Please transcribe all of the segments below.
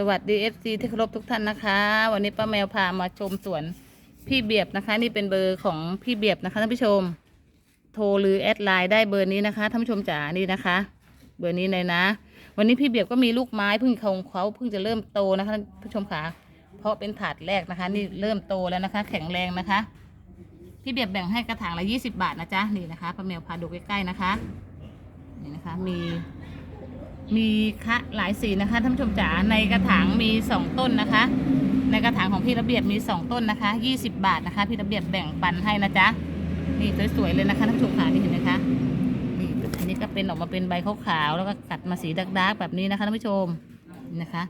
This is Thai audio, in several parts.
สวัสดี FC ที่เคารพทุกท่านนะคะ วันนี้ป้าแมวพามาชมสวนพี่เบียบนะคะ นี่เป็นเบอร์ของพี่เบียบนะคะท่านผู้ชม โทรหรือแอดไลน์ได้เบอร์นี้นะคะท่านผู้ชมจ๋านี่นะคะ เบอร์นี้เลยนะ วันนี้พี่เบียบก็มีลูกไม้เพิ่งเขาเขาเพิ่งจะเริ่มโตนะคะท่านผู้ชมค่ะเพราะเป็นถาดแรกนะคะ นี่เริ่มโตแล้วนะคะ แข็งแรงนะคะ พี่เบียบแบ่งให้กระถางละยี่สิบาทนะจ๊ะนี่นะคะป้าแมวพาดูใกล้ๆนะคะนี่นะคะมี มีคะหลายสีนะคะท่านผู้ชมจ๋าในกระถางมีสองต้นนะคะ ในกระถางของพี่ระเบียบมีสองต้นนะคะยี่สิบาทนะคะ พี่ระเบียบแบ่งปันให้นะจ๊ะนี่สวยๆเลยนะคะท่านผู้ชมขานี่เห็นไหมคะนี่อันนี้ก็เป็นออกมาเป็นใบขาวๆแล้วก็กัดมาสีดักๆแบบนี้นะคะท่านผู้ชมนะคะ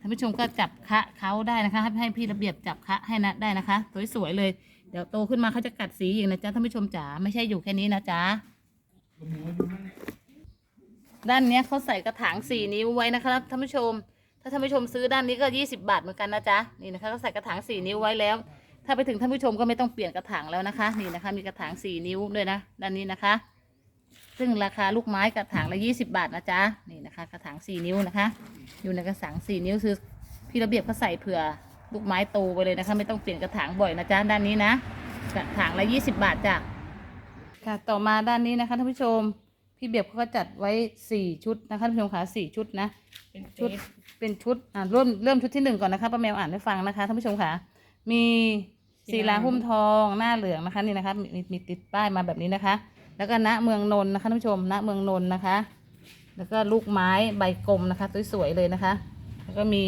ท่านผู้ชมก็จับคะเขาได้นะคะให้ให้พี่ระเบียบจับคะให้นะได้นะคะ สวยๆเลยเดี๋ยวโตขึ้นมาเขาจะกัดสีอีกนะจ๊ะท่านผู้ชมจ๋าไม่ใช่อยู่แค่นี้นะจ๊ะ ด้านเนี้ยเขาใส่กระถางสี่นิ้วไว้นะคะท่านผู้ชม ถ้าท่านผู้ชมซื้อด้านนี้ก็ยี่สิบาทเหมือนกันนะจ๊ะนี่นะคะเขาใส่กระถางสี่นิ้วไว้แล้ว ถ้าไปถึงท่านผู้ชมก็ไม่ต้องเปลี่ยนกระถางแล้วนะคะ นี่นะคะ มีกระถางสี่นิ้วด้วยนะด้านนี้นะคะ ซึ่งราคาลูกไม้กระถางละยี่สิบาทนะจ๊ะนี่นะคะ กระถางสี่นิ้วนะคะ อยู่ในกระถางสี่นิ้วคือพี่ระเบียบเขาใส่เผื่อลูกไม้โตไปเลยนะคะ ไม่ต้องเปลี่ยนกระถางบ่อยนะจ๊ะด้านนี้นะกระถางละยี่สิบาทจ้ะค่ะต่อมาด้านนี้นะคะท่านผู้ชม พี่เบียบเขาก็จัดไว้สี่ชุดนะคะท่านผู้ชมคะสี่ชุดนะ เป็นชุชุดดเป็นชุดอ่าเริ่มเริ่มชุดที่หนึ่งก่อนนะคะป้าแมวอ่านให้ฟังนะคะท่านผู้ชมค่ะมีศิลาหุ้มทองหน้าเหลืองนะคะนี่นะคะมีมีติดป้ายมาแบบนี้นะคะ แล้วก็ณเมืองนนท์นะคะท่านผู้ชมณเมืองนนท์นะคะ แล้วก็ลูกไม้ใบกลมนะคะสวยๆเลยนะคะ แล้วก็มี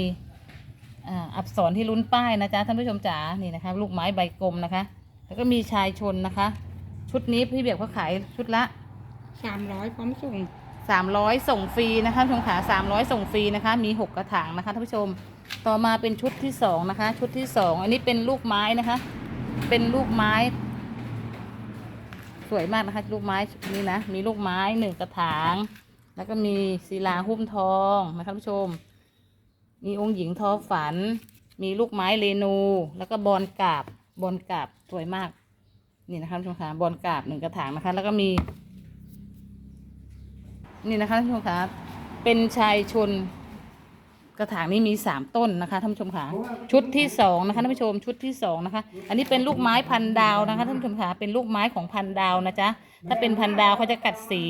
อ่าอักษรที่ลุ้นป้ายนะจ๊ะท่านผู้ชมจ๋านี่นะคะ ลูกไม้ใบกลมนะคะ แล้วก็มีชายชนนะคะ ชุดนี้พี่เบียบเขาขายชุดละ สามร้อยพร้อมส่งสามร้อยส่งฟรีนะคะท่านผู้ชมขาสามร้อยส่งฟรีนะคะ มีหกกระถางนะคะท่านผู้ชม ต่อมาเป็นชุดที่สองนะคะ ชุดที่สองอันนี้เป็นลูกไม้นะคะ เป็นลูกไม้ สวยมากนะคะ ลูกไม้ชุดนี้นะ มีลูกไม้หนึ่งกระถาง แล้วก็มีศิลาหุ้มทองนะคะท่านผู้ชม มีองค์หญิงทอฝัน มีลูกไม้เรนู แล้วก็บอลกาบบอลกาบสวยมาก นี่นะคะท่านผู้ชมคะบอลกาบหนึ่งกระถางนะคะ แล้วก็มี นี่นะคะท่านผู้ชมคะเป็นชายชน กระถางนี้มีสามต้นนะคะท่านผู้ชมคะชุดที่สองนะคะท่านผู้ชมชุดที่สองนะคะ อันนี้เป็นลูกไม้พันดาวนะคะท่านผู้ชมคะเป็นลูกไม้ของพันดาวนะจ๊ะถ้าเป็นพันดาวเขาจะกัดสี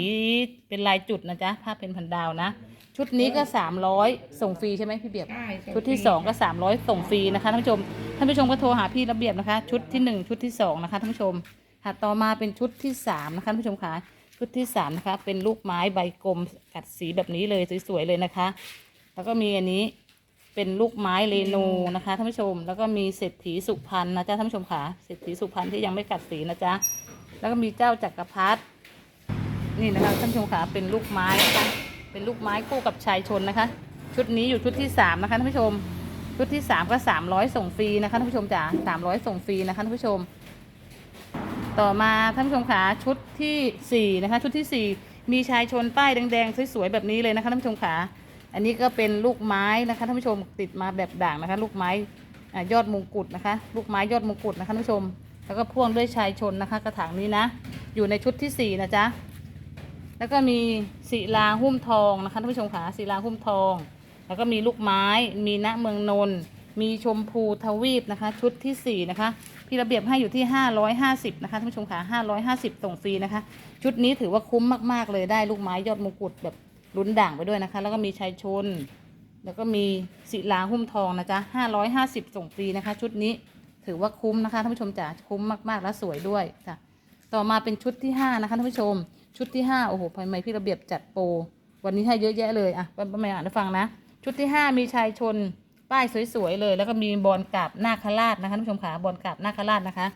เป็นลายจุดนะจ๊ะถ้าเป็นพันดาวนะ ชุดนี้ก็สามร้อยส่งฟรีใช่ไหมพี่เบียบได้ส่งชุดที่สองก็สามร้อยส่งฟรีนะคะท่านผู้ชมท่านผู้ชมก็โทรหาพี่ระเบียบนะคะ ชุดที่หนึ่งชุดที่สองนะคะท่านผู้ชมค่ะต่อมาเป็นชุดที่สามนะคะท่านผู้ชมค่ะ ชุดที่สามนะคะเป็นลูกไม้ใบกลมกัดสีแบบนี้เลยสวยๆเลยนะคะ แล้วก็มีอันนี้เป็นลูกไม้เรนูนะคะท่านผู้ชม แล้วก็มีเศรษฐีสุพรรณนะจ๊ะท่านผู้ชมค่ะเศรษฐีสุพรรณที่ยังไม่กัดสีนะจ๊ะแล้วก็มีเจ้าจักรพรรดินี่นะคะท่านผู้ชมค่ะเป็นลูกไม้นะคะเป็นลูกไม้คู่กับชายชนนะคะ ชุดนี้อยู่ชุดที่สามนะคะท่านผู้ชม ชุดที่สามก็สามร้อยส่งฟรีนะคะท่านผู้ชมจ๋าสามร้อยส่งฟรีนะคะท่านผู้ชม ต่อมาท่านผู้ชมขาชุดที่สี่นะคะ ชุดที่สี่มีชายชนป้ายแดงๆสวยๆแบบนี้เลยนะคะท่านผู้ชมขาอันนี้ก็เป็นลูกไม้นะคะท่านผู้ชมติดมาแบบด่างนะคะ ลูกไม้อยอดมงกุฎนะคะ ลูกไม้ยอดมงกุฎนะคะท่านผู้ชม แล้วก็พ่วงด้วยชายชนนะคะ กระถางนี้นะ อยู่ในชุดที่สี่นะจ๊ะแล้วก็มีศิลาหุ้มทองนะคะท่านผู้ชมขาศิลาหุ้มทอง แล้วก็มีลูกไม้ มีณเมืองนนท์มีชมพูทวีปนะคะ ชุดที่สี่นะคะ พี่ระเบียบให้อยู่ที่ห้าร้อยห้าสิบนะคะท่านผู้ชมค่ะห้าร้อยห้าสิบส่งฟรีนะคะ ชุดนี้ถือว่าคุ้มมาก ๆ เลยได้ลูกไม้ยอดมงกุฎแบบลุ้นด่างไปด้วยนะคะ แล้วก็มีชายชน แล้วก็มีศิลาหุ้มทองนะจ๊ะห้าร้อยห้าสิบส่งฟรีนะคะ ชุดนี้ถือว่าคุ้มนะคะท่านผู้ชมจ๋าคุ้มมากๆและสวยด้วยจ้ะต่อมาเป็นชุดที่ห้านะคะท่านผู้ชม ชุดที่ห้าโอ้โหทำไมพี่ระเบียบจัดโปรวันนี้ให้เยอะแยะเลยอะป้าแม่อ่านให้ฟังนะ ชุดที่ห้ามีชายชน ป้ายสวยๆเลย แล้วก็มีบอลกราบนาคราชนะคะท่านผู้ชมขาบอลกราบนาคราชนะคะ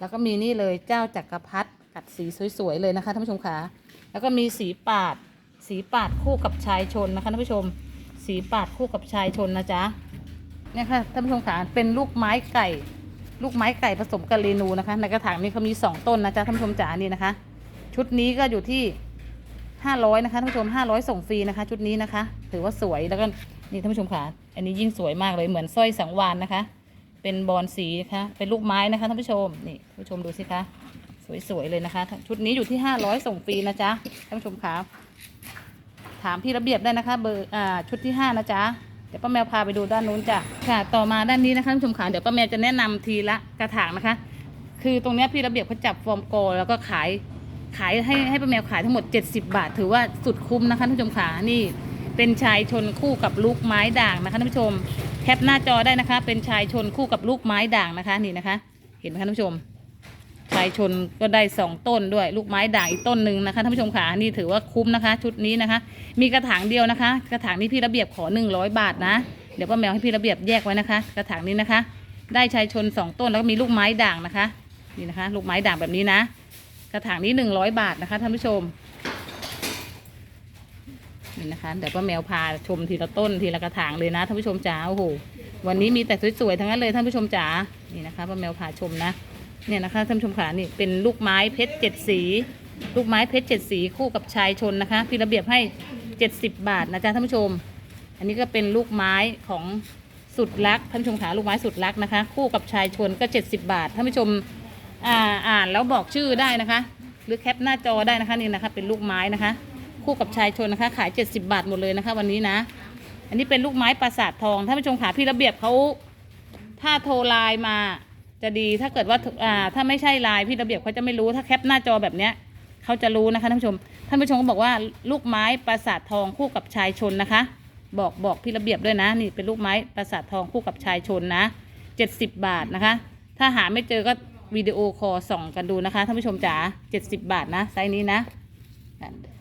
แล้วก็มีนี่เลยเจ้าจักรพรรดิกัดสีสวยๆเลยนะคะท่านผู้ชมขาแล้วก็มีสีปาดสีปาดคู่กับชายชนนะคะท่านผู้ชม สีปาดคู่กับชายชนนะจ๊ะเนี่ยค่ะท่านผู้ชมขาเป็นลูกไม้ไก่ ลูกไม้ไก่ผสมกับเรนูนะคะ ในกระถางนี้เขามีสองต้นนะจ๊ะท่านผู้ชมจ๋านี่นะคะ ชุดนี้ก็อยู่ที่ห้าร้อยนะคะท่านผู้ชมห้าร้อยส่งฟรีนะคะ ชุดนี้นะคะ ถือว่าสวยแล้วก็ นี่ท่านผู้ชมค่ะ อันนี้ยิ่งสวยมากเลยเหมือนสร้อยสังวานนะคะ เป็นบอลสีนะคะเป็นลูกไม้นะคะท่านผู้ชมนี่ท่านผู้ชมดูสิคะสวยๆเลยนะคะ ชุดนี้อยู่ที่ห้าร้อยส่งฟรีนะจ๊ะท่านผู้ชมค่ะถามพี่ระเบียบได้นะคะเบอร์อ่าชุดที่ห้านะจ๊ะเดี๋ยวป้าแมวพาไปดูด้านนู้นจ้ะค่ะ ต่อมาด้านนี้นะคะท่านผู้ชมขาเดี๋ยวป้าแมวจะแนะนำทีละกระถางนะคะ คือตรงนี้พี่ระเบียบเขาจับฟอร์มโกแล้วก็ขายขายให้ให้ป้าแมวขายทั้งหมด 70 บาท ถือว่าสุดคุ้มนะคะท่านผู้ชมขานี่ เป็นชายชนคู่กับลูกไม้ด่างนะคะท่านผู้ชม แคปหน้าจอได้นะคะ เป็นชายชนคู่กับลูกไม้ด่างนะคะนี่นะคะ เห็นไหมคะท่านผู้ชม ชายชนก็ได้สองต้นด้วยลูกไม้ด่างอีกต้นหนึ่งนะคะท่านผู้ชมขานี่ถือว่าคุ้มนะคะ ชุดนี้นะคะ มีกระถางเดียวนะคะ กระถางนี้พี่ระเบียบขอ 100 บาทนะเดี๋ยวป้าแมวให้พี่ระเบียบแยกไว้นะคะ กระถางนี้นะคะ ได้ชายชนสองต้นแล้วก็มีลูกไม้ด่างนะคะ นี่นะคะ ลูกไม้ด่างแบบนี้นะ กระถางนี้ 100 บาทนะคะท่านผู้ชม นี่นะคะ เดี๋ยวป้าแมวพาชมทีละต้นทีละกระถางเลยนะท่านผู้ชมจ๋าโอ้โหวันนี้มีแต่สวยๆทั้งนั้นเลยท่านผู้ชมจ๋านี่นะคะป้าแมวพาชมนะเนี่ยนะคะท่านผู้ชมขานี่เป็นลูกไม้เพชรเจ็ดสี ลูกไม้เพชรเจ็ดสีคู่กับชายชนนะคะพี่ระเบียบให้เจ็ดสิบบาทนะจ๊ะท่านผู้ชม อันนี้ก็เป็นลูกไม้ของสุดรักท่านผู้ชมขาลูกไม้สุดรักนะคะ คู่กับชายชนก็เจ็ดสิบบาทท่านผู้ชมอ่าอ่านแล้วบอกชื่อได้นะคะ หรือแคปหน้าจอได้นะคะนี่นะคะ เป็นลูกไม้นะคะ คู่กับชายชนนะคะ ขาย 70 บาทหมดเลยนะคะ วันนี้นะ อันนี้เป็นลูกไม้ปราสาททองท่านผู้ชมขาพี่ระเบียบเขาถ้าโทรไลน์มาจะดีถ้าเกิดว่าอ่าถ้าไม่ใช่ไลน์พี่ระเบียบเขาจะไม่รู้ถ้าแคปหน้าจอแบบเนี้ยเขาจะรู้นะคะท่านผู้ชม ท่านผู้ชมก็บอกว่าลูกไม้ปราสาททองคู่กับชายชนนะคะ บอกบอกพี่ระเบียบด้วยนะ นี่เป็นลูกไม้ปราสาททองคู่กับชายชนนะ70 บาทนะคะ ถ้าหาไม่เจอก็วิดีโอคอลส่องกันดูนะคะท่านผู้ชมจ๋า70 บาทนะไซส์นี้นะค่ะ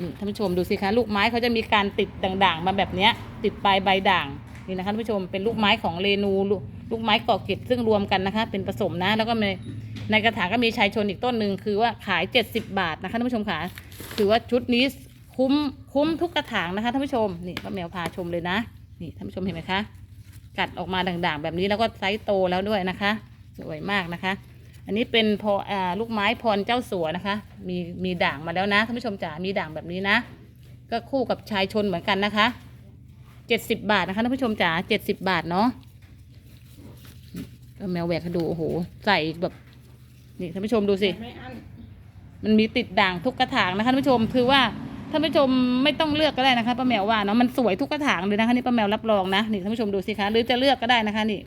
นี่ท่านผู้ชมดูสิคะลูกไม้เขาจะมีการติดด่างๆมาแบบเนี้ย ติดปลายใบด่างนี่นะคะท่านผู้ชมเป็นลูกไม้ของเรนูลูกไม้กาะเกร็ดซึ่งรวมกันนะคะ เป็นผสมนะ แล้วก็ในในกระถางก็มีชายชนอีกต้นหนึ่งคือว่าขาย 70 บาทนะคะท่านผู้ชมค่ะถือว่าชุดนี้คุ้มคุ้มทุกกระถางนะคะท่านผู้ชมนี่ป้าแมวพาชมเลยนะ นี่ท่านผู้ชมเห็นไหมคะ กัดออกมาด่างๆ แบบนี้แล้วก็ไซส์โตแล้วด้วยนะคะ สวยมากนะคะ อันนี้เป็นพออ่าลูกไม้พรเจ้าสัวนะคะ มีมีด่างมาแล้วนะท่านผู้ชมจ๋ามีด่างแบบนี้นะ ก็คู่กับชายชนเหมือนกันนะคะเจ็ดสิบบาทนะคะท่านผู้ชมจ๋าเจ็ดสิบบาทเนาะแมวแหวกดูโอ้โหใส่แบบนี่ท่านผู้ชมดูสิมันมันมีติดด่างทุกกระถางนะคะท่านผู้ชมคือว่าท่านผู้ชมไม่ต้องเลือกก็ได้นะคะป้าแมวว่าเนาะมันสวยทุกกระถางเลยนะคะนี่ป้าแมวรับรองนะนี่ท่านผู้ชมดูสิคะหรือจะเลือกก็ได้นะคะนี่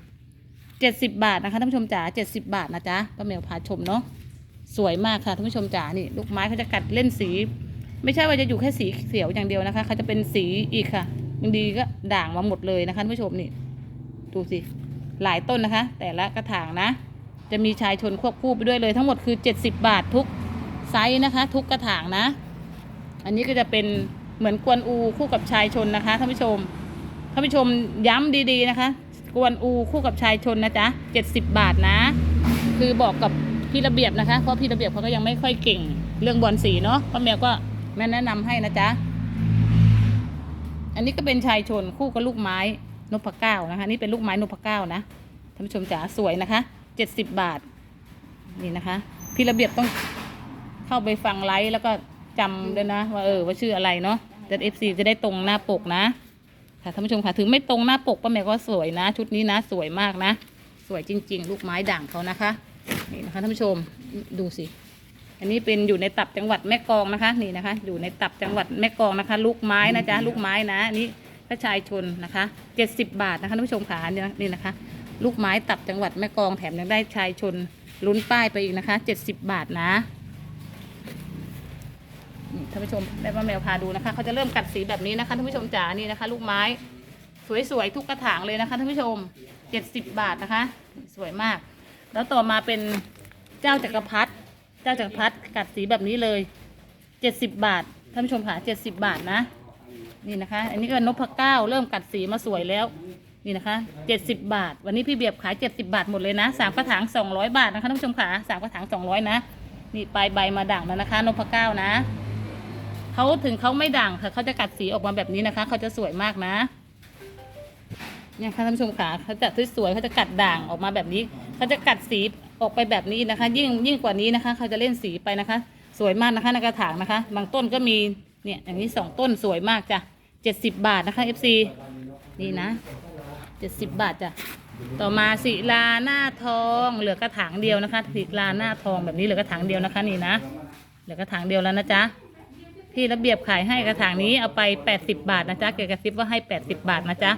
เจ็ดสิบบาทนะคะท่านผู้ชมจ๋าเจ็ดสิบบาทนะจ๊ะป้าแมวพาชมเนาะสวยมากค่ะท่านผู้ชมจ๋านี่ลูกไม้เขาจะกัดเล่นสี ไม่ใช่ว่าจะอยู่แค่สีเขียวอย่างเดียวนะคะเขาจะเป็นสีอีกค่ะบางทีก็ด่างมาหมดเลยนะคะท่านผู้ชมนี่ดูสิหลายต้นนะคะ แต่ละกระถางนะ จะมีชายชนควบคู่ไปด้วยเลย ทั้งหมดคือ 70 บาททุกไซส์นะคะ ทุกกระถางนะ อันนี้ก็จะเป็นเหมือนกวนอูคู่กับชายชนนะคะท่านผู้ชมท่านผู้ชมย้ำดีๆนะคะ กวนอูคู่กับชายชนนะจ๊ะ70 บาทนะ คือบอกกับพี่ระเบียบนะคะ เพราะพี่ระเบียบเขาก็ยังไม่ค่อยเก่งเรื่องบอลสีเนาะป้าแมวก็แม่แนะนำให้นะจ๊ะ อันนี้ก็เป็นชายชนคู่กับลูกไม้นพเก้านะคะ นี่เป็นลูกไม้นพเก้านะท่านผู้ชมจ๋าสวยนะคะเจ็ดสิบบาท นี่นะคะ พี่ระเบียบต้องเข้าไปฟังไลฟ์แล้วก็จำด้วยนะ ว่าเออว่าชื่ออะไรเนาะจะเอฟซีจะได้ตรงหน้าปกนะ ค่ะท่านผู้ชมค่ะถึงไม่ตรงหน้าปกป้าแมวก็สวยนะ ชุดนี้นะสวยมากนะ สวยจริง ๆ ลูกไม้ด่างเขานะคะนี่นะคะท่านผู้ชมดูสิ อันนี้เป็นอยู่ในตับจังหวัดแม่กองนะคะนี่นะคะ อยู่ในตับจังหวัดแม่กองนะคะ ลูกไม้นะจ๊ะลูกไม้นะอันนี้พระชายชนนะคะเจ็ดสิบบาทนะคะท่านผู้ชมขาเนี่ยนี่นะคะ ลูกไม้ตับจังหวัดแม่กองแถมยังได้ชายชนลุ้นป้ายไปอีกนะคะเจ็ดสิบบาทนะ นี่ท่านผู้ชมได้ป้าแมวพาดูนะคะเขาจะเริ่มกัดสีแบบนี้นะคะท่านผู้ชมจ๋านี่นะคะ ลูกไม้สวยๆทุกกระถางเลยนะคะท่านผู้ชมเจ็ดสิบบาทนะคะ สวยมาก แล้วต่อมาเป็นเจ้าจักรพรรดิเจ้าจักรพรรดิกัดสีแบบนี้เลยเจ็ดสิบบาทท่านผู้ชมค่ะเจ็ดสิบบาทนะ นี่นะคะ อันนี้ก็นพเก้าเริ่มกัดสีมาสวยแล้วนี่นะคะเจ็ดสิบบาท วันนี้พี่เบียบขายเจ็ดสิบาทหมดเลยนะสามกระถางสองร้อยบาทนะคะท่านผู้ชมค่ะสามกระถางสองร้อยนะ นี่ปลายใบมาด่างแล้วนะคะนพเก้านะ เขาถึงเขาไม่ด่างค่ะเขาจะกัดสีออกมาแบบนี้นะคะเขาจะสวยมากนะเนี่ยค่ะท่านผู้ชมขาเขาจะสวยๆเขาจะกัดด่างออกมาแบบนี้เขาจะกัดสีออกไปแบบนี้นะคะ ยิ่งยิ่งกว่านี้นะคะเขาจะเล่นสีไปนะคะ สวยมากนะคะในกระถางนะคะ บางต้นก็มีเนี่ยอย่างนี้สองต้นสวยมากจ้ะเจ็ดสิบบาทนะคะ FC นี่นะเจ็ดสิบบาทจ้ะต่อมาศิลาหน้าทองเหลือกระถางเดียวนะคะศิลาหน้าทองแบบนี้เหลือกระถางเดียวนะคะ นี่นะเหลือกระถางเดียวแล้วนะจ๊ะ พี่ระเบียบขายให้กระถางนี้เอาไป 80 บาทนะจ๊ะเกดกระซิบว่าให้ 80 บาทนะจ๊ะ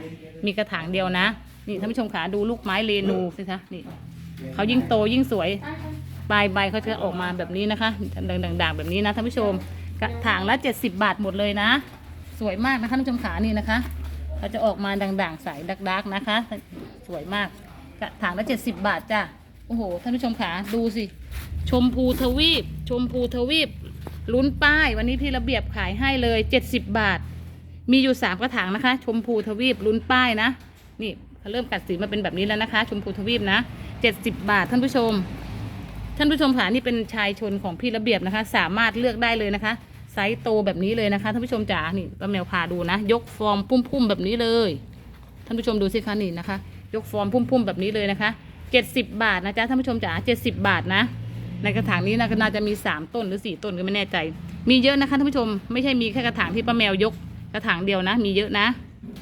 มีกระถางเดียวนะ นี่ท่านผู้ชมขาดูลูกไม้เรนูสิคะนี่เขายิ่งโตยิ่งสวยปลายใบเขาจะออกมาแบบนี้นะคะด่างๆแบบนี้นะท่านผู้ชมกระถางละ 70 บาทหมดเลยนะ สวยมากนะคะท่านผู้ชมขานี่นะคะเขาจะออกมาด่างๆใสดักๆนะคะ สวยมากกระถางละ 70 บาทจ้ะโอ้โหท่านผู้ชมขาดูสิ ชมพูทวีป ชมพูทวีป ลุ้นป้ายวันนี้พี่ระเบียบขายให้เลย 70 บาท มีอยู่ 3 กระถางนะคะ ชมพูทวีปลุ้นป้ายนะ นี่เขาเริ่มกัดสีมาเป็นแบบนี้แล้วนะคะ ชมพูทวีปนะ 70 บาทท่านผู้ชม ท่านผู้ชมค่ะนี่เป็นชายชนของพี่ระเบียบนะคะ สามารถเลือกได้เลยนะคะ ไซส์โตแบบนี้เลยนะคะท่านผู้ชมจ๋านี่ป้าแมวพาดูนะ ยกฟอร์มพุ่มๆแบบนี้เลยท่านผู้ชมดูสิคะนี่นะคะ ยกฟอร์มพุ่มๆแบบนี้เลยนะคะ 70 บาทนะจ๊ะท่านผู้ชมจ๋า70 บาทนะ ในกระถางนี้นะก็น่าจะมี 3 ต้นหรือ 4 ต้นก็ไม่แน่ใจ มีเยอะนะคะท่านผู้ชม ไม่ใช่มีแค่กระถางที่ป้าแมวยก กระถางเดียวนะ มีเยอะนะ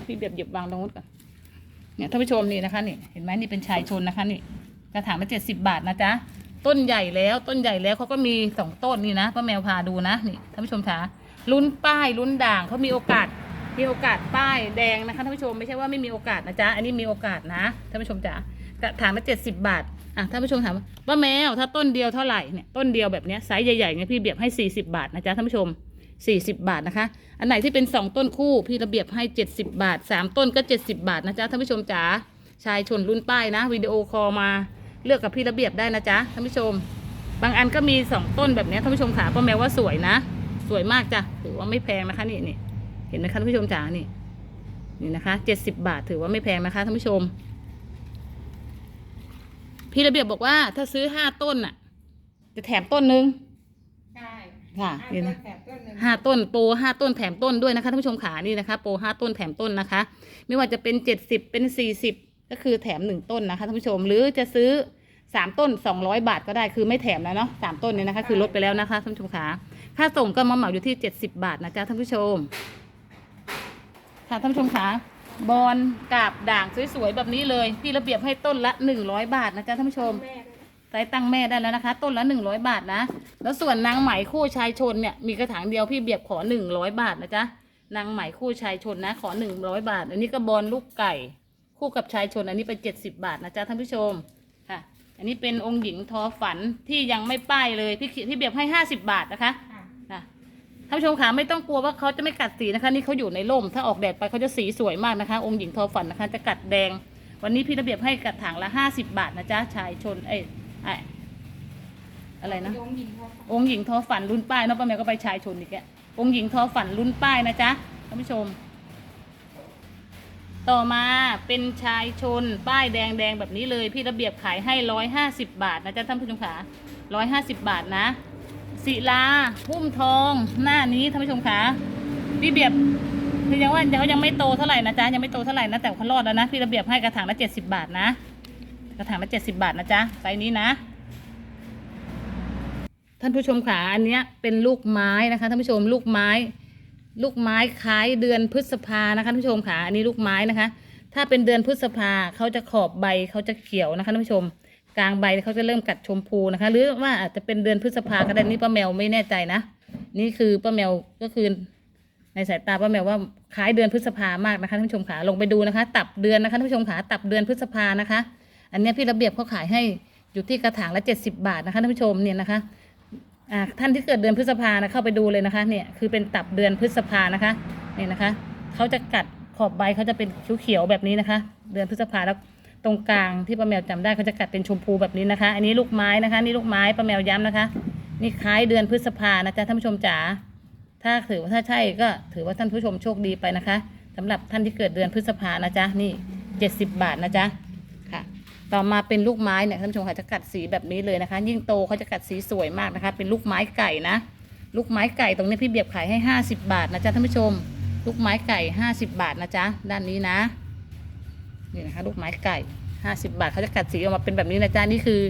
พี่เบียบหยิบวางตรงนู้นก่อนเนี่ยท่านผู้ชมนี่นะคะนี่เห็นไหมนี่เป็นชายชนนะคะนี่กระถางละเจ็ดสิบาทนะจ๊ะต้นใหญ่แล้วต้นใหญ่แล้วเขาก็มีสองต้นนี่นะป้าแมวพาดูนะนี่ท่านผู้ชมคะลุ้นป้ายลุ้นด่างเขามีโอกาสมีโอกาสป้ายแดงนะคะท่านผู้ชมไม่ใช่ว่าไม่มีโอกาสนะจ๊ะอันนี้มีโอกาสนะท่านผู้ชมจ๋ากระถางละเจ็ดสิบาท อะท่านผู้ชมถามว่าป้าแมวถ้าต้นเดียวเท่าไหร่เนี่ยต้นเดียวแบบเนี้ยไซส์ใหญ่ๆเนี่ยพี่เบียบให้สี่สิบาทนะจ๊ะท่านผู้ชมสี่สิบาทนะคะ อันไหนที่เป็นสองต้นคู่พี่ระเบียบให้เจ็ดสิบาทสามต้นก็เจ็ดสิบาทนะจ๊ะท่านผู้ชมจ๋าชายชนรุ่นป้ายนะวิดีโอคอลมาเลือกกับพี่ระเบียบได้นะจ๊ะท่านผู้ชม บางอันก็มีสองต้นแบบนี้ท่านผู้ชมขาป้าแมวว่าสวยนะ สวยมากจ้ะถือว่าไม่แพงนะคะนี่นี่เห็นไหมคะท่านผู้ชมจ๋านี่นี่นะคะเจ็ดสิบบาทถือว่าไม่แพงนะคะท่านผู้ชม พี่ระเบียบบอกว่าถ้าซื้อห้าต้นน่ะ จะแถมต้นนึงใช่ค่ะนี่นะแถบต้นหนึ่งห้าต้นโปรห้าต้นแถมต้นด้วยนะคะท่านผู้ชมขานี่นะคะโปรห้าต้นแถมต้นนะคะ ไม่ว่าจะเป็นเจ็ดสิบเป็นสี่สิบก็คือแถมหนึ่งต้นนะคะท่านผู้ชมหรือจะซื้อสามต้นสองร้อยบาทก็ได้คือไม่แถมแล้วเนาะสามต้นเนี่ยนะคะ คือลดไปแล้วนะคะท่านผู้ชมขาค่าส่งก็มาเหมาอยู่ที่เจ็ดสิบบาทนะจ๊ะท่านผู้ชมค่ะท่านผู้ชมขา บอลกาบด่างสวยๆแบบนี้เลยพี่ระเบียบให้ต้นละหนึ่งร้อยบาทนะจ๊ะท่านผู้ชมแม่ไซตั้งแม่ได้แล้วนะคะ ต้นละหนึ่งร้อยบาทนะ แล้วส่วนนางไหมคู่ชายชนเนี่ยมีกระถางเดียวพี่เบียบขอหนึ่งร้อยบาทนะจ๊ะนางไหมคู่ชายชนนะ ขอหนึ่งร้อยบาท อันนี้ก็บอลลูกไก่ คู่กับชายชนอันนี้ไปเจ็ดสิบบาทนะจ๊ะท่านผู้ชมค่ะ อันนี้เป็นองค์หญิงทอฝันที่ยังไม่ป้ายเลยพี่พี่เบียบให้ห้าสิบบาทนะคะานผู้ชมคะไม่ต้องกลัวว่าเขาจะไม่กัดสีนะคะ นี่เขาอยู่ในร่ม ถ้าออกแดดไปเขาจะสีสวยมากนะคะ องค์หญิงทอฝันนะคะ จะกัดแดง วันนี้พี่ระเบียบให้กระถางละห้าสิบบาทนะจ๊ะชายชนเอ้ยไออะไรนะ องค์หญิงทอฝันรุ่นป้ายเนาะป้าแมวก็ไปชายชนอีกแกองค์หญิงทอฝันรุ่นป้ายนะจ๊ะท่านผู้ชม ต่อมาเป็นชายชนป้ายแดงแดงแบบนี้เลย พี่ระเบียบขายให้ร้อยห้าสิบบาทนะจ๊ะท่านผู้ชมขาร้อยห้าสิบบาทนะ ศิลาพุ่มทอง หน้านี้ท่านผู้ชมขาพี่เบียบคือยังว่าเขายังไม่โตเท่าไหร่นะจ๊ะยังไม่โตเท่าไหร่นะแต่เขารอดแล้วนะพี่ระเบียบให้กระถางละเจ็ดสิบบาทนะ กระถางละเจ็ดสิบาทนะจ๊ะไซส์นี้นะ ท่านผู้ชมขาอันเนี้ยเป็นลูกไม้นะคะท่านผู้ชมลูกไม้ ลูกไม้คล้ายเดือนพฤษภานะคะท่านผู้ชมขาอันนี้ลูกไม้นะคะ ถ้าเป็นเดือนพฤษภาเขาจะขอบใบเขาจะเขียวนะคะท่านผู้ชม กลางใบเขาจะเริ่มกัดชมพูนะคะ หรือว่าอาจจะเป็นเดือนพฤษภาก็ได้นี่ป้าแมวไม่แน่ใจนะ นี่คือป้าแมวก็คือในสายตาป้าแมวว่าคล้ายเดือนพฤษภามากนะคะท่านผู้ชมขาลงไปดูนะคะ ตับเดือนนะคะท่านผู้ชมขาตับเดือนพฤษภานะคะ อันนี้พี่ระเบียบเขาขายให้อยู่ที่กระถางละเจ็ดสิบาทนะคะท่านผู้ชมเนี่ยนะคะท่านที่เกิดเดือนพฤษภานะเข้าไปดูเลยนะคะเนี่ยคือเป็นตับเดือนพฤษภานะคะเนี่ยนะคะเขาจะกัดขอบใบเขาจะเป็นเขียวๆแบบนี้นะคะ เดือนพฤษภาแล้ว ตรงกลางที่ป้าแมวจำได้เขาจะกัดเป็นชมพูแบบนี้นะคะ อันนี้ลูกไม้นะคะ นี่ลูกไม้ป้าแมวย้ำนะคะ นี่คล้ายเดือนพฤษภานะจ๊ะท่านผู้ชมจ๋าถ้าถือว่าถ้าใช่ก็ถือว่าท่านผู้ชมโชคดีไปนะคะสำหรับท่านที่เกิดเดือนพฤษภานะจ๊ะนี่เจ็ดสิบบาทนะจ๊ะค่ะ ต่อมาเป็นลูกไม้เนี่ยท่านผู้ชมค่ะจะกัดสีแบบนี้เลยนะคะ ยิ่งโตเขาจะกัดสีสวยมากนะคะ เป็นลูกไม้ไก่นะลูกไม้ไก่ตรงนี้พี่เบียบขายให้ห้าสิบาทนะจ๊ะท่านผู้ชม ลูกไม้ไก่ห้าสิบาทนะจ๊ะด้านนี้นะ นี่นะคะลูกไม้ไก่ห้าสิบาทเขาจะกัดสีออกมาเป็นแบบนี้นะจ๊ะนี่คือ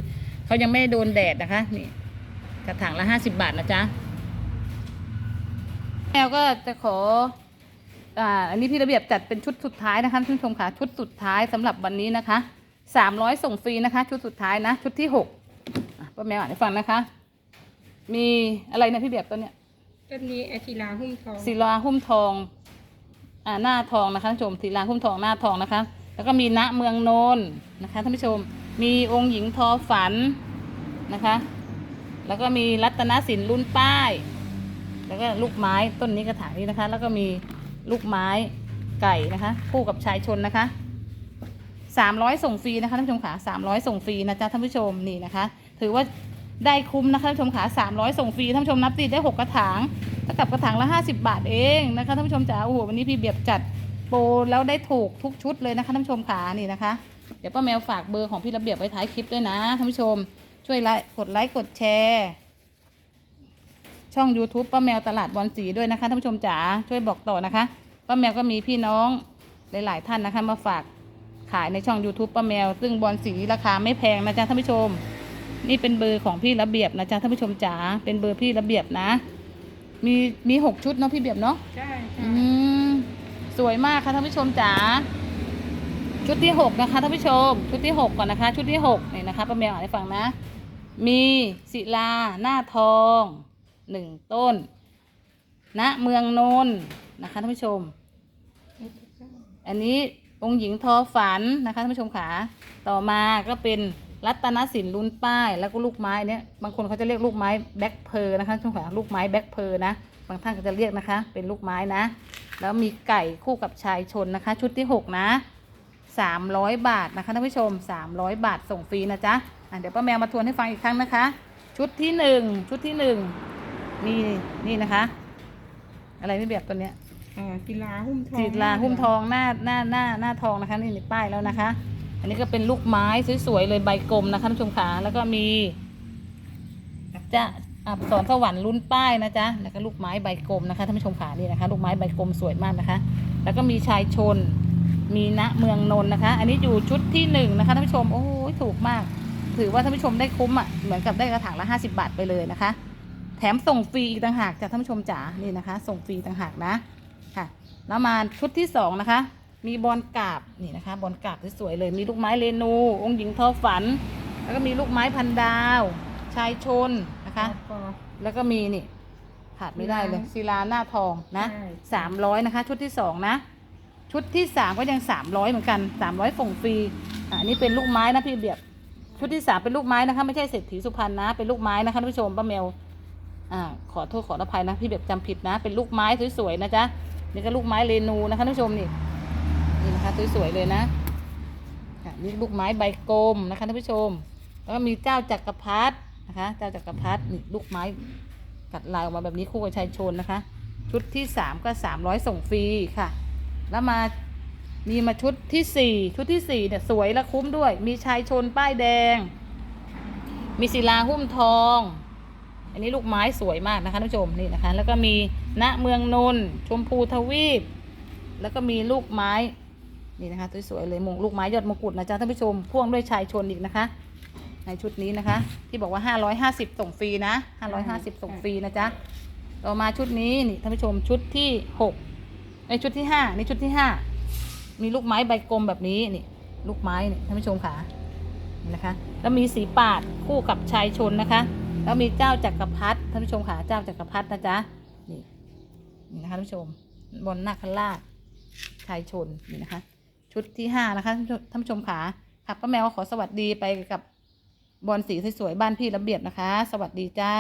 เขายังไม่ได้โดนแดดนะคะ นี่ กระถางละห้าสิบาทนะจ๊ะแมวก็จะขออ่าอันนี้พี่ระเบียบจัดเป็นชุดสุดท้ายนะคะท่านผู้ชมค่ะชุดสุดท้ายสำหรับวันนี้นะคะสามร้อยส่งฟรีนะคะ ชุดสุดท้ายนะ ชุดที่หกอะป้าแมวอ่านให้ฟังนะคะ มีอะไรนะพี่เบียบตัวเนี้ยจก็มีแอศิลาหุ้มทองศิลาหุ้มทองอ่าหน้าทองนะคะท่านผู้ชมศิลาหุ้มทองหน้าทองนะคะ แล้วก็มีณเมืองโนนนะคะท่านผู้ชม มีองค์หญิงทอฝันนะคะ แล้วก็มีรัตนศิลป์รุ่นป้าย แล้วก็ลูกไม้ต้นนี้กระถางนี้นะคะ แล้วก็มีลูกไม้ไก่นะคะ คู่กับชายชนนะคะสามร้อยส่งฟรีนะคะท่านผู้ชมขาสามร้อยส่งฟรีนะจ๊ะท่านผู้ชมนี่นะคะ ถือว่าได้คุ้มนะคะท่านผู้ชมขาสามร้อยส่งฟรีท่านผู้ชมนับติดได้หกกระถางเท่ากับกระถางละห้าสิบบาทเองนะคะท่านผู้ชมจ๋าโอ้โหวันนี้พี่เบียบจัด ปรแล้วได้ถูกทุกชุดเลยนะคะท่านผู้ชมขานี่นะคะ เดี๋ยวป้าแมวฝากเบอร์ของพี่ระเบียบไว้ท้ายคลิปด้วยนะท่านผู้ชม ช่วยไลค์กดไลค์กดแชร์ช่อง YouTube ป้าแมวตลาดบอลสีด้วยนะคะท่านผู้ชมจ๋าช่วยบอกต่อนะคะป้าแมวก็มีพี่น้องหลาย ๆ ท่านนะคะ มาฝากขายในช่อง YouTube ป้าแมว ซึ่งบอลสีราคาไม่แพงนะจ๊ะท่านผู้ชม นี่เป็นเบอร์ของพี่ระเบียบนะจ๊ะท่านผู้ชมจ๋าเป็นเบอร์พี่ระเบียบนะ มีมีหกชุดเนาะพี่เบียบเนาะใช่ใช่อืม สวยมากค่ะท่านผู้ชมจ๋าชุดที่หกนะคะท่านผู้ชม ชุดที่หกก่อนนะคะ ชุดที่หกนี่นะคะป้าแมวอ่านให้ฟังนะ มีศิลาหน้าทองหนึ่งต้นณเมืองนนท์นะคะท่านผู้ชม อันนี้องค์หญิงทอฝันนะคะท่านผู้ชมขาต่อมาก็เป็นรัตนศิลป์ลุ้นป้าย แล้วก็ลูกไม้เนี่ยบางคนเขาจะเรียกลูกไม้แบ็คเพอร์นะคะท่านผู้ชมขาลูกไม้แบ็คเพอร์นะบางท่านก็จะเรียกนะคะ เป็นลูกไม้นะ แล้วมีไก่คู่กับชายชนนะคะ ชุดที่หกนะสามร้อยบาทนะคะท่านผู้ชมสามร้อยบาทส่งฟรีนะจ๊ะอะเดี๋ยวป้าแมวมาทวนให้ฟังอีกครั้งนะคะ ชุดที่หนึ่งชุดที่หนึ่งนี่นี่นะคะ อะไรไม่แบบตัวเนี้ยอ่าศิลาหุ้มทองจีดลาหุ้มทองหน้าหน้าหน้าหน้าทองนะคะนี่ในป้ายแล้วนะคะ อันนี้ก็เป็นลูกไม้สวยๆเลยใบกลมนะคะท่านผู้ชมขาแล้วก็มีจะ อับสรสวรรค์รุ่นป้ายนะจ๊ะแล้วก็ลูกไม้ใบกลมนะคะท่านผู้ชมขานี่นะคะ ลูกไม้ใบกลมสวยมากนะคะ แล้วก็มีชายชน มีณเมืองนนท์นะคะ อันนี้อยู่ชุดที่หนึ่งนะคะท่านผู้ชมโอ้ยถูกมาก ถือว่าท่านผู้ชมได้คุ้มอะเหมือนกับได้กระถางละห้าสิบาทไปเลยนะคะ แถมส่งฟรีอีกต่างหากจากท่านผู้ชมจ๋านี่นะคะ ส่งฟรีต่างหากนะค่ะ แล้วมาชุดที่สองนะคะ มีบอลกาบนี่นะคะบอลกาบสวยๆเลย มีลูกไม้เรนู องค์หญิงทอฝัน แล้วก็มีลูกไม้พันดาว ชายชน นะคะก็ แล้วก็มีนี่ขาดไม่ได้เลยศิลาหน้าทองนะใช่ สามร้อยนะคะ ชุดที่สองนะ ชุดที่สามก็ยังสามร้อยเหมือนกันสามร้อยส่งฟรีอะอันนี้เป็นลูกไม้นะพี่เบียบ ชุดที่สามเป็นลูกไม้นะคะ ไม่ใช่เศรษฐีสุพรรณนะ เป็นลูกไม้นะคะท่านผู้ชมป้าแมวอ่าขอโทษขออภัยนะพี่เบียบจำผิดนะ เป็นลูกไม้สวยๆนะจ๊ะนี่ก็ลูกไม้เรนูนะคะท่านผู้ชมนี่นี่นะคะสวยๆเลยนะค่ะนี่ลูกไม้ใบกลมนะคะท่านผู้ชมแล้วก็มีเจ้าจักรพรรดิ นะคะเจ้าจักรพรรดิลูกไม้กัดลายออกมาแบบนี้คู่กับชายชนนะคะ ชุดที่สามก็สามร้อยส่งฟรีค่ะ แล้วมามีมาชุดที่สี่ชุดที่สี่เนี่ยสวยและคุ้มด้วย มีชายชนป้ายแดง มีศิลาหุ้มทอง อันนี้ลูกไม้สวยมากนะคะท่านผู้ชมนี่นะคะ แล้วก็มีณเมืองนนท์ชมพูทวีป แล้วก็มีลูกไม้นี่นะคะสวยๆเลยมงลูกไม้ยอดมงกุฎนะจ๊ะท่านผู้ชมพ่วงด้วยชายชนอีกนะคะ ในชุดนี้นะคะ ที่บอกว่า 550 ส่งฟรีนะ 550 ส่งฟรีนะจ๊ะ ต่อมาชุดนี้นี่ท่านผู้ชมชุดที่6ในชุดที่5นี่ชุดที่ 5 มีลูกไม้ใบกลมแบบนี้นี่ลูกไม้นี่ท่านผู้ชมค่ะนะคะ แล้วมีสีปาดคู่กับชายชนนะคะ แล้วมีเจ้าจักรพรรดิท่านผู้ชมค่ะเจ้าจักรพรรดินะจ๊ะนี่นี่นะคะท่านผู้ชมบนหน้าคราชชายชนนี่นะคะ ชุดที่ห้านะคะท่านผู้ชมท่านผู้ชมขาค่ะป้าแมวขอสวัสดีไปกับ บอลสีสวยๆบ้านพี่ระเบียบนะคะ สวัสดีจ้า